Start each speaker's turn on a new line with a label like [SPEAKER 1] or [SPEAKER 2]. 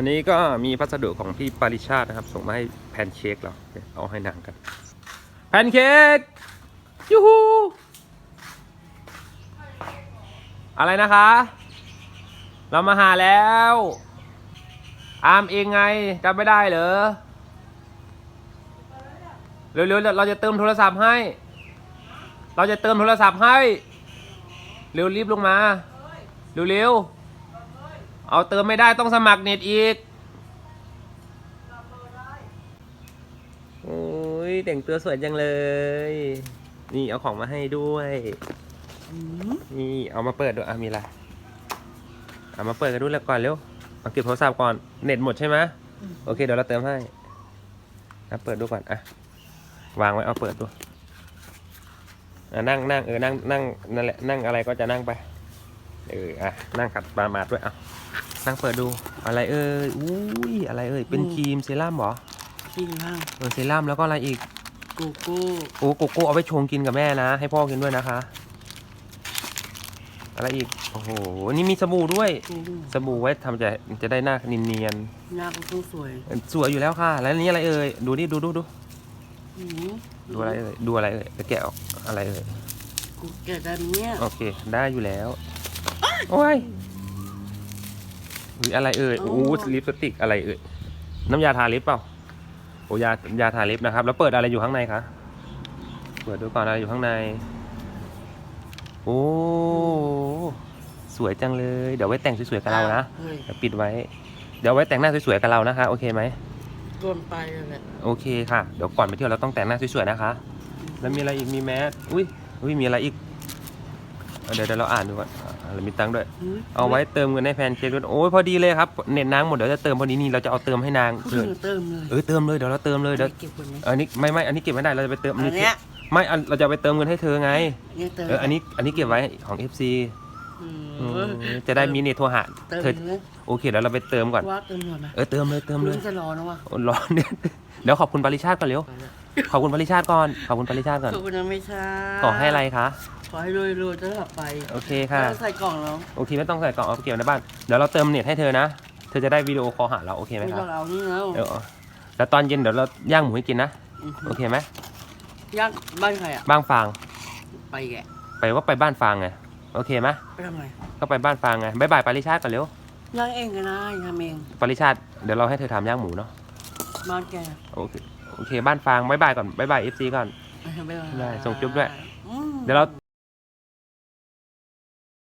[SPEAKER 1] วันนี้ก็มีพัสดุของพี่ปาริชาตินะครับ ส่งมาให้แพนเค้กเราเดี๋ยวเอาให้นางกัน แพนเค้กยูฮูอะไรนะคะ เรามาหาแล้ว อามเองไงจำไม่ได้เหรอ เร็วๆเราจะเติมโทรศัพท์ให้ เราจะเติมโทรศัพท์ให้ เร็วรีบลงมา เร็วๆ เอาเติมไม่ได้ต้องสมัครเน็ตอีก โอ้ยแต่งตัวสวยจังเลย นี่เอาของมาให้ด้วย นี่เอามาเปิดดูอะมีอะไร เอามาเปิดกันดูแล้วก่อนเร็ว เอาเก็บโทรศัพท์ก่อน เน็ตหมดใช่ไหมโอเคเดี๋ยวเราเติมให้อะเปิดดูก่อนอะ วางไว้เอาเปิดดูอะนั่งนั่งเออนั่งนั่งนั่นแหละนั่งอะไรก็จะนั่งไป เอออะนั่งขัดมามาดด้วยอะนั่งเปิดดูอะไรเอ่ยอุ้ยอะไรเอ่ยเป็นครีมเซรั่มเหรอ
[SPEAKER 2] จริงค่ะ
[SPEAKER 1] เออเซรั่มแล้วก็อะไรอีก
[SPEAKER 2] โกโก้
[SPEAKER 1] โอ้โกโก้เอาไปชงกินกับแม่นะ ให้พ่อกินด้วยนะคะ อะไรอีกโอ้โหนี่มีสบู่ด้วย
[SPEAKER 2] อืม
[SPEAKER 1] สบู่ไว้ทำจะจะได้หน้าเนียน
[SPEAKER 2] หน้าก็ต้องสวย
[SPEAKER 1] ๆสวยอยู่แล้วค่ะ แล้วอันนี้อะไรเอ่ยดูดิดูดูดู
[SPEAKER 2] อืม
[SPEAKER 1] ดูอะไรเอ่ยดูอะไรเอ่ยจะแกะออกอะไรเอ่ย
[SPEAKER 2] กูแกะด้านเนี้ย
[SPEAKER 1] โอเค ได้อยู่แล้ว โอ้ยอุ๊ยอะไรเอ่ยโอ้ลิปสติกอะไรเอ่ยน้ำยาทาลิปเปล่าโอ้ยายาทาลิปนะครับ แล้วเปิดอะไรอยู่ข้างในคะเปิดดูก่อนอะไรอยู่ข้างใน โอ้สวยจังเลย เดี๋ยวไว้แต่งสวยๆกับเรานะ
[SPEAKER 2] เฮ้ย
[SPEAKER 1] เดี๋ยวปิดไว้ เดี๋ยวไว้แต่งหน้าสวยๆกับเรานะคะ โอเคไหม
[SPEAKER 2] โดนไปแล้วแหละ
[SPEAKER 1] โอเคค่ะ เดี๋ยวก่อนไปเที่ยวเราต้องแต่งหน้าสวยๆนะคะ แล้วมีอะไรอีกมีแมสอุ้ยอุ้ยมีอะไรอีกเอาเดี๋ยวเดี๋ยวเราอ่านดูก่อนอ่า เรามีตังค์ด้วย
[SPEAKER 2] หืม
[SPEAKER 1] เอาไว้เติมเงินให้แฟนเค้กด้วยโอ้ยพอดีเลยครับเน็ตนางหมดเดี๋ยวจะเติมพอดีนี่เราจะเอาเติมให้นาง
[SPEAKER 2] เพิ่
[SPEAKER 1] เดี๋ยว
[SPEAKER 2] งเติมเลย
[SPEAKER 1] เออเติมเลยเดี๋ยวเราเติมเลยเดี๋ยว
[SPEAKER 2] เก็บคนนี้
[SPEAKER 1] อันนี้ไม่ไม่อันนี้เก็บไม่ได้เราจะไปเติม
[SPEAKER 2] อันเนี้ย
[SPEAKER 1] ไม่อันเราจะไปเติมเงินให้เธอไง
[SPEAKER 2] เนี่ยเติม
[SPEAKER 1] เอออันนี้อันนี้เก็บไว้ของ FC
[SPEAKER 2] อืม
[SPEAKER 1] อืมจะได้มีเน็ตโทรหา
[SPEAKER 2] เติม
[SPEAKER 1] เธอ
[SPEAKER 2] เลย
[SPEAKER 1] โอเคเดี๋ยวเราไปเติมก่อน
[SPEAKER 2] ว่าเติมหน่อยไหม
[SPEAKER 1] เออเติมเลยเติมเลย
[SPEAKER 2] คุณจะรอนะวะ
[SPEAKER 1] โอ้ร้อนเนี่ยเดี๋ยวขอบคุณปริชาติก่อนเร็ว
[SPEAKER 2] ไปแล้ว
[SPEAKER 1] ขอบคุณปริชาติก่อนขอบคุณปริชาติก่อน
[SPEAKER 2] ขอบคุณนะไม่ใช่
[SPEAKER 1] ขอให้อะไรคะ
[SPEAKER 2] ขอให้รวยๆจะกลับไป
[SPEAKER 1] โอเคค่ะ
[SPEAKER 2] แล้วใส่กล่องแล้ว
[SPEAKER 1] โอเคไม่ต้องใส่กล่องเอาไปเก็บไว้ในบ้าน เดี๋ยวเราเติมเน็ตให้เธอนะ เธอจะได้วิดีโอคอลหาเราโอเคไหม
[SPEAKER 2] ไม่
[SPEAKER 1] ค
[SPEAKER 2] ต้
[SPEAKER 1] รั
[SPEAKER 2] อบงเอานี่แล้ว
[SPEAKER 1] เออแล้วตอนเย็นเดี๋ยวเราย่างหมูให้กินนะ
[SPEAKER 2] ม
[SPEAKER 1] โอเคไหม
[SPEAKER 2] ย่างบ้านใครอะ
[SPEAKER 1] บ้างฟาง
[SPEAKER 2] ไปแกะ
[SPEAKER 1] ไปว่าไปบ้านฟางไง โอเคไหม
[SPEAKER 2] ไปทำไม
[SPEAKER 1] ก็ไปบ้านฟางไงบายบายปริชาติก่อนเร็ว
[SPEAKER 2] ย่างเองก็ได้ทำเอง
[SPEAKER 1] ปริชาติเดี๋ยวเราให้เธอทำย่างหมูเนาะ
[SPEAKER 2] บ้านแก
[SPEAKER 1] โอเค โอเค บ้านฟางบายบายก่อนบายบายเอฟซีก่อน
[SPEAKER 2] บ๊ายบาย
[SPEAKER 1] ได้ส่งจุ๊บด้วย
[SPEAKER 2] อืม
[SPEAKER 1] เดี๋ยวเรา